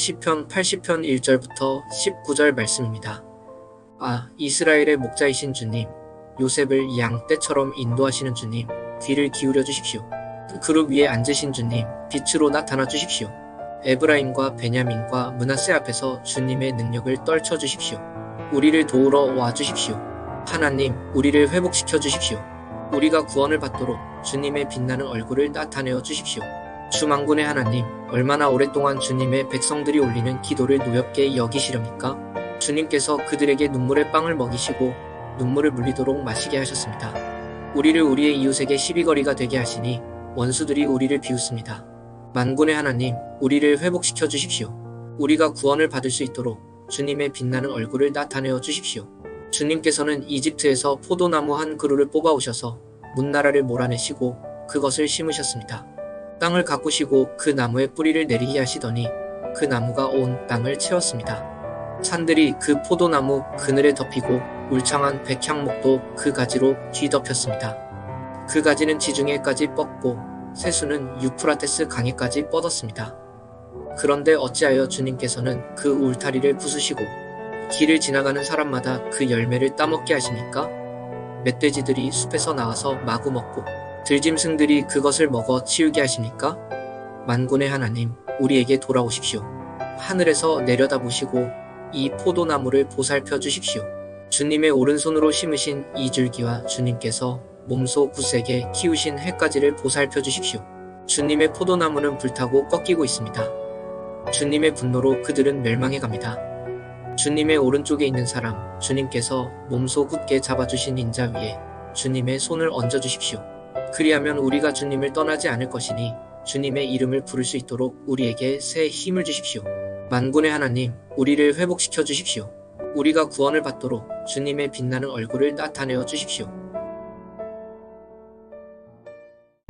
시편 80편 1절부터 19절 말씀입니다. 아, 이스라엘의 목자이신 주님, 요셉을 양 떼처럼 인도하시는 주님, 귀를 기울여 주십시오. 그룹 위에 앉으신 주님, 빛으로 나타나 주십시오. 에브라임과 베냐민과 문하세 앞에서 주님의 능력을 떨쳐 주십시오. 우리를 도우러 와 주십시오. 하나님, 우리를 회복시켜 주십시오. 우리가 구원을 받도록 주님의 빛나는 얼굴을 나타내어 주십시오. 주만군의 하나님, 얼마나 오랫동안 주님의 백성들이 올리는 기도를 노엽게 여기시렵니까? 주님께서 그들에게 눈물의 빵을 먹이시고 눈물을 물리도록 마시게 하셨습니다. 우리를 우리의 이웃에게 시비거리가 되게 하시니 원수들이 우리를 비웃습니다. 만군의 하나님, 우리를 회복시켜 주십시오. 우리가 구원을 받을 수 있도록 주님의 빛나는 얼굴을 나타내어 주십시오. 주님께서는 이집트에서 포도나무 한 그루를 뽑아오셔서 문나라를 몰아내시고 그것을 심으셨습니다. 땅을 가꾸시고 그 나무에 뿌리를 내리게 하시더니 그 나무가 온 땅을 채웠습니다. 산들이 그 포도나무 그늘에 덮이고 울창한 백향목도 그 가지로 뒤덮였습니다. 그 가지는 지중해까지 뻗고 세수는 유프라테스 강에까지 뻗었습니다. 그런데 어찌하여 주님께서는 그 울타리를 부수시고 길을 지나가는 사람마다 그 열매를 따먹게 하시니까 멧돼지들이 숲에서 나와서 마구 먹고 들짐승들이 그것을 먹어 치우게 하시니까 만군의 하나님 우리에게 돌아오십시오. 하늘에서 내려다보시고 이 포도나무를 보살펴 주십시오. 주님의 오른손으로 심으신 이 줄기와 주님께서 몸소 굳세게 키우신 해까지를 보살펴 주십시오. 주님의 포도나무는 불타고 꺾이고 있습니다. 주님의 분노로 그들은 멸망해 갑니다. 주님의 오른쪽에 있는 사람, 주님께서 몸소 굳게 잡아주신 인자 위에 주님의 손을 얹어 주십시오. 그리하면 우리가 주님을 떠나지 않을 것이니 주님의 이름을 부를 수 있도록 우리에게 새 힘을 주십시오. 만군의 하나님, 우리를 회복시켜 주십시오. 우리가 구원을 받도록 주님의 빛나는 얼굴을 나타내어 주십시오.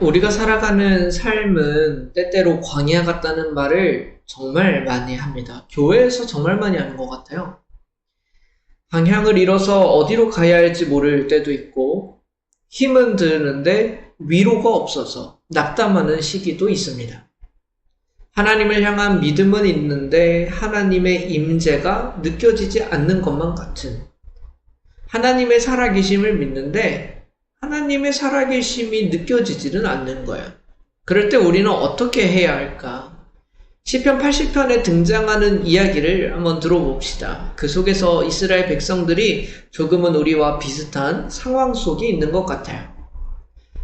우리가 살아가는 삶은 때때로 광야 같다는 말을 정말 많이 합니다. 교회에서 정말 많이 하는 것 같아요. 방향을 잃어서 어디로 가야 할지 모를 때도 있고, 힘은 드는데 위로가 없어서 낙담하는 시기도 있습니다. 하나님을 향한 믿음은 있는데 하나님의 임재가 느껴지지 않는 것만 같은 하나님의 살아계심을 믿는데 하나님의 살아계심이 느껴지지는 않는 거예요. 그럴 때 우리는 어떻게 해야 할까? 시편 80편에 등장하는 이야기를 한번 들어봅시다. 그 속에서 이스라엘 백성들이 조금은 우리와 비슷한 상황 속에 있는 것 같아요.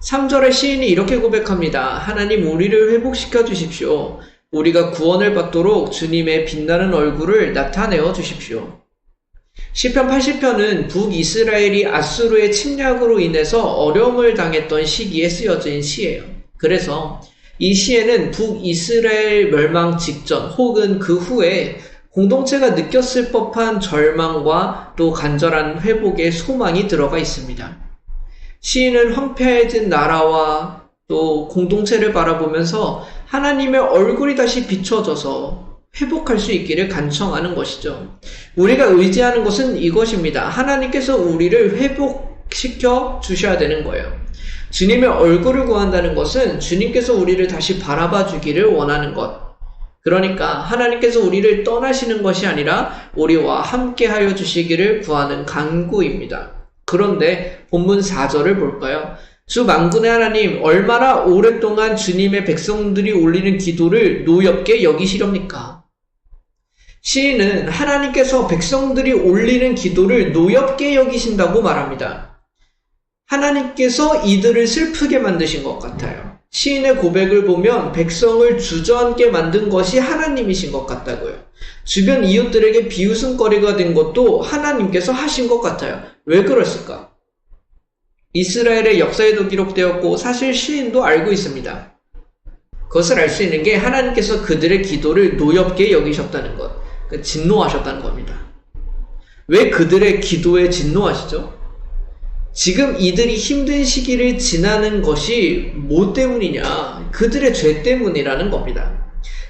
3절에 시인이 이렇게 고백합니다. 하나님 우리를 회복시켜 주십시오. 우리가 구원을 받도록 주님의 빛나는 얼굴을 나타내어 주십시오. 시편 80편은 북이스라엘이 아수르의 침략으로 인해서 어려움을 당했던 시기에 쓰여진 시예요. 그래서 이 시에는 북이스라엘 멸망 직전 혹은 그 후에 공동체가 느꼈을 법한 절망과 또 간절한 회복의 소망이 들어가 있습니다. 시인은 황폐해진 나라와 또 공동체를 바라보면서 하나님의 얼굴이 다시 비춰져서 회복할 수 있기를 간청하는 것이죠. 우리가 의지하는 것은 이것입니다. 하나님께서 우리를 회복시켜 주셔야 되는 거예요. 주님의 얼굴을 구한다는 것은 주님께서 우리를 다시 바라봐 주기를 원하는 것. 그러니까 하나님께서 우리를 떠나시는 것이 아니라 우리와 함께 하여 주시기를 구하는 간구입니다. 그런데 본문 4절을 볼까요? 주 만군의 하나님, 얼마나 오랫동안 주님의 백성들이 올리는 기도를 노엽게 여기시렵니까? 시인은 하나님께서 백성들이 올리는 기도를 노엽게 여기신다고 말합니다. 하나님께서 이들을 슬프게 만드신 것 같아요. 시인의 고백을 보면 백성을 주저앉게 만든 것이 하나님이신 것 같다고요. 주변 이웃들에게 비웃음거리가 된 것도 하나님께서 하신 것 같아요. 왜 그랬을까? 이스라엘의 역사에도 기록되었고 사실 시인도 알고 있습니다. 그것을 알 수 있는 게 하나님께서 그들의 기도를 노엽게 여기셨다는 것, 그러니까 진노하셨다는 겁니다. 왜 그들의 기도에 진노하시죠? 지금 이들이 힘든 시기를 지나는 것이 뭐 때문이냐? 그들의 죄 때문이라는 겁니다.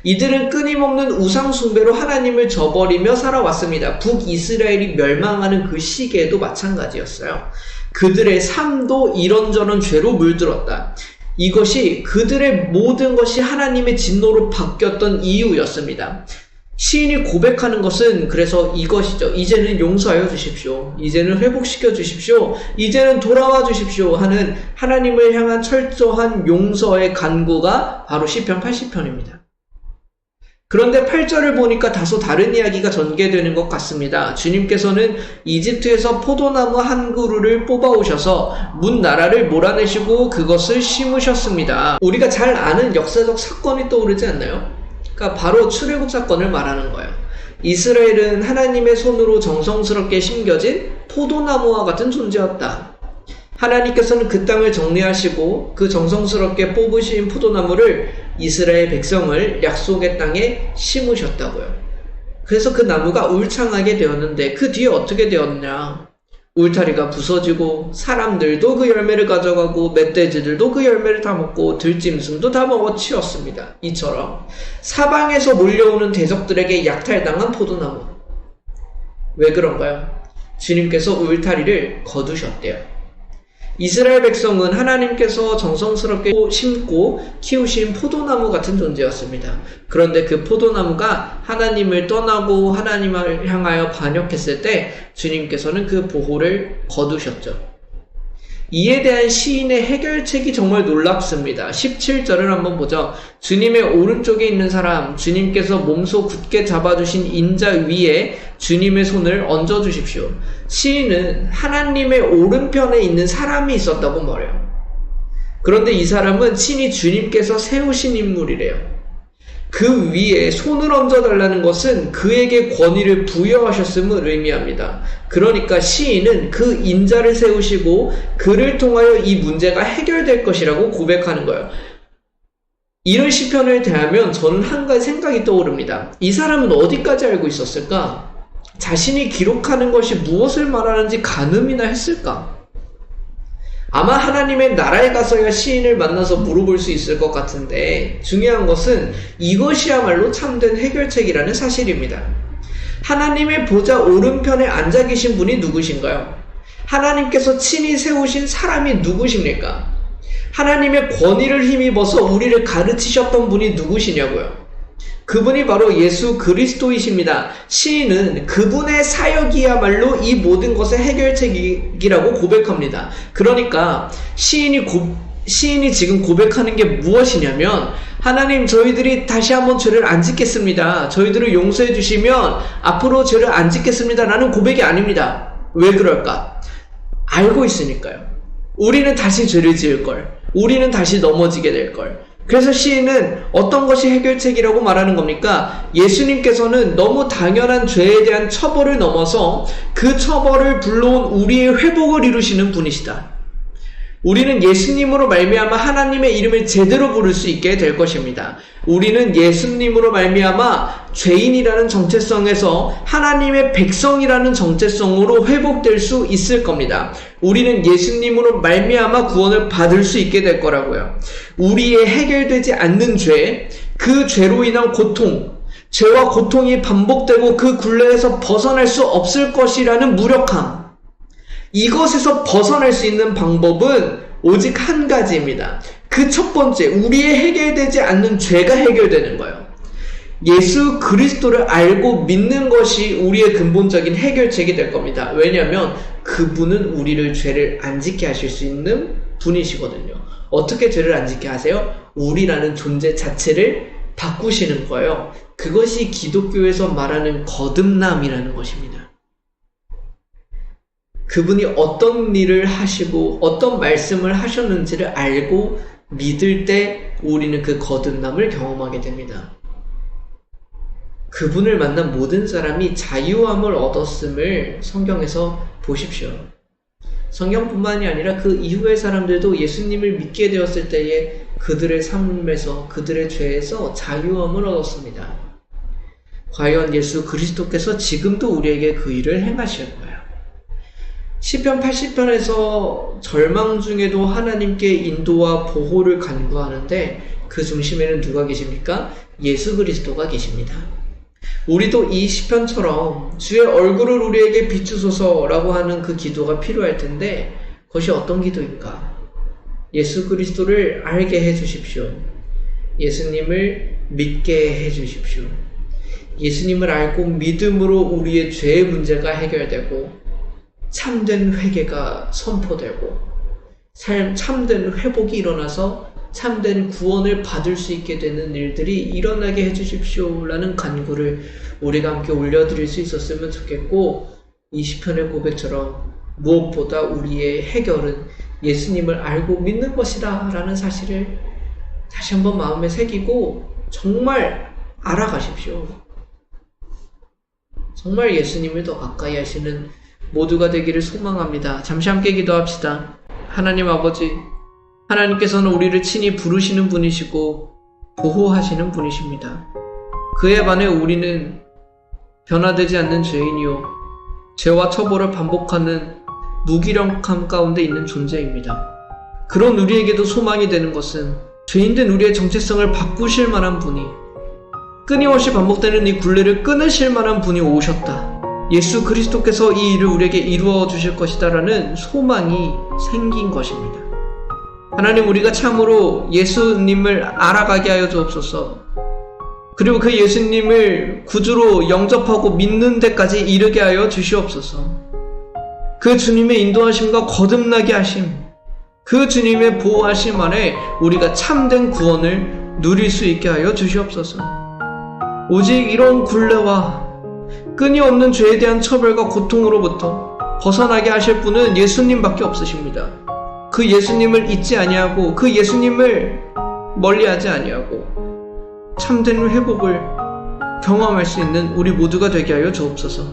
이들은 끊임없는 우상 숭배로 하나님을 저버리며 살아왔습니다. 북이스라엘이 멸망하는 그 시기에도 마찬가지였어요. 그들의 삶도 이런저런 죄로 물들었다. 이것이 그들의 모든 것이 하나님의 진노로 바뀌었던 이유였습니다. 시인이 고백하는 것은 그래서 이것이죠. 이제는 용서하여 주십시오. 이제는 회복시켜 주십시오. 이제는 돌아와 주십시오. 하는 하나님을 향한 철저한 용서의 간구가 바로 시편 80편입니다. 그런데 8절을 보니까 다소 다른 이야기가 전개되는 것 같습니다. 주님께서는 이집트에서 포도나무 한 그루를 뽑아오셔서 문 나라를 몰아내시고 그것을 심으셨습니다. 우리가 잘 아는 역사적 사건이 떠오르지 않나요? 그러니까 바로 출애굽 사건을 말하는 거예요. 이스라엘은 하나님의 손으로 정성스럽게 심겨진 포도나무와 같은 존재였다. 하나님께서는 그 땅을 정리하시고 그 정성스럽게 뽑으신 포도나무를 이스라엘 백성을 약속의 땅에 심으셨다고요. 그래서 그 나무가 울창하게 되었는데 그 뒤에 어떻게 되었냐? 울타리가 부서지고 사람들도 그 열매를 가져가고 멧돼지들도 그 열매를 다 먹고 들짐승도 다 먹어치웠습니다. 이처럼 사방에서 몰려오는 대적들에게 약탈당한 포도나무. 왜 그런가요? 주님께서 울타리를 거두셨대요. 이스라엘 백성은 하나님께서 정성스럽게 심고 키우신 포도나무 같은 존재였습니다. 그런데 그 포도나무가 하나님을 떠나고 하나님을 향하여 반역했을 때 주님께서는 그 보호를 거두셨죠. 이에 대한 시인의 해결책이 정말 놀랍습니다. 17절을 한번 보죠. 주님의 오른쪽에 있는 사람, 주님께서 몸소 굳게 잡아주신 인자 위에 주님의 손을 얹어 주십시오. 시인은 하나님의 오른편에 있는 사람이 있었다고 말해요. 그런데 이 사람은 친히 주님께서 세우신 인물이래요. 그 위에 손을 얹어 달라는 것은 그에게 권위를 부여하셨음을 의미합니다. 그러니까 시인은 그 인자를 세우시고 그를 통하여 이 문제가 해결될 것이라고 고백하는 거예요. 이런 시편을 대하면 저는 한 가지 생각이 떠오릅니다. 이 사람은 어디까지 알고 있었을까? 자신이 기록하는 것이 무엇을 말하는지 가늠이나 했을까? 아마 하나님의 나라에 가서야 시인을 만나서 물어볼 수 있을 것 같은데 중요한 것은 이것이야말로 참된 해결책이라는 사실입니다. 하나님의 보좌 오른편에 앉아 계신 분이 누구신가요? 하나님께서 친히 세우신 사람이 누구십니까? 하나님의 권위를 힘입어서 우리를 가르치셨던 분이 누구시냐고요? 그분이 바로 예수 그리스도이십니다. 시인은 그분의 사역이야말로 이 모든 것의 해결책이라고 고백합니다. 그러니까 시인이 고, 시인이 지금 고백하는 게 무엇이냐면 하나님 저희들이 다시 한번 죄를 안 짓겠습니다. 저희들을 용서해 주시면 앞으로 죄를 안 짓겠습니다. 라는 고백이 아닙니다. 왜 그럴까? 알고 있으니까요. 우리는 다시 죄를 지을 걸. 우리는 다시 넘어지게 될 걸. 그래서 시인은 어떤 것이 해결책이라고 말하는 겁니까? 예수님께서는 너무 당연한 죄에 대한 처벌을 넘어서 그 처벌을 불러온 우리의 회복을 이루시는 분이시다. 우리는 예수님으로 말미암아 하나님의 이름을 제대로 부를 수 있게 될 것입니다. 우리는 예수님으로 말미암아 죄인이라는 정체성에서 하나님의 백성이라는 정체성으로 회복될 수 있을 겁니다. 우리는 예수님으로 말미암아 구원을 받을 수 있게 될 거라고요. 우리의 해결되지 않는 죄, 그 죄로 인한 고통, 죄와 고통이 반복되고 그 굴레에서 벗어날 수 없을 것이라는 무력함, 이것에서 벗어날 수 있는 방법은 오직 한 가지입니다. 그 첫 번째, 우리의 해결되지 않는 죄가 해결되는 거예요. 예수 그리스도를 알고 믿는 것이 우리의 근본적인 해결책이 될 겁니다. 왜냐하면 그분은 우리를 죄를 안 짓게 하실 수 있는 분이시거든요. 어떻게 죄를 안 짓게 하세요? 우리라는 존재 자체를 바꾸시는 거예요. 그것이 기독교에서 말하는 거듭남이라는 것입니다. 그분이 어떤 일을 하시고 어떤 말씀을 하셨는지를 알고 믿을 때 우리는 그 거듭남을 경험하게 됩니다. 그분을 만난 모든 사람이 자유함을 얻었음을 성경에서 보십시오. 성경뿐만이 아니라 그 이후의 사람들도 예수님을 믿게 되었을 때에 그들의 삶에서 그들의 죄에서 자유함을 얻었습니다. 과연 예수 그리스도께서 지금도 우리에게 그 일을 행하실 거예요. 시편 80편에서 절망 중에도 하나님께 인도와 보호를 간구하는데 그 중심에는 누가 계십니까? 예수 그리스도가 계십니다. 우리도 이 시편처럼 주의 얼굴을 우리에게 비추소서라고 하는 그 기도가 필요할 텐데 그것이 어떤 기도입니까? 예수 그리스도를 알게 해 주십시오. 예수님을 믿게 해 주십시오. 예수님을 알고 믿음으로 우리의 죄의 문제가 해결되고 참된 회개가 선포되고 삶 참된 회복이 일어나서 참된 구원을 받을 수 있게 되는 일들이 일어나게 해주십시오라는 간구를 우리가 함께 올려드릴 수 있었으면 좋겠고 이 시편의 고백처럼 무엇보다 우리의 해결은 예수님을 알고 믿는 것이다 라는 사실을 다시 한번 마음에 새기고 정말 알아가십시오. 정말 예수님을 더 가까이 하시는 모두가 되기를 소망합니다. 잠시 함께 기도합시다. 하나님 아버지, 하나님께서는 우리를 친히 부르시는 분이시고 보호하시는 분이십니다. 그에 반해 우리는 변화되지 않는 죄인이요. 죄와 처벌을 반복하는 무기력함 가운데 있는 존재입니다. 그런 우리에게도 소망이 되는 것은 죄인된 우리의 정체성을 바꾸실 만한 분이 끊임없이 반복되는 이 굴레를 끊으실 만한 분이 오셨다. 예수 그리스도께서 이 일을 우리에게 이루어 주실 것이다라는 소망이 생긴 것입니다. 하나님 우리가 참으로 예수님을 알아가게 하여 주옵소서. 그리고 그 예수님을 구주로 영접하고 믿는 데까지 이르게 하여 주시옵소서. 그 주님의 인도하심과 거듭나게 하심, 그 주님의 보호하심 아래 우리가 참된 구원을 누릴 수 있게 하여 주시옵소서. 오직 이런 굴레와 끊임없는 죄에 대한 처벌과 고통으로부터 벗어나게 하실 분은 예수님밖에 없으십니다. 그 예수님을 잊지 아니하고 그 예수님을 멀리하지 아니하고 참된 회복을 경험할 수 있는 우리 모두가 되게 하여 주옵소서.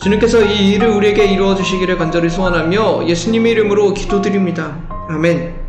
주님께서 이 일을 우리에게 이루어 주시기를 간절히 소원하며 예수님의 이름으로 기도드립니다. 아멘.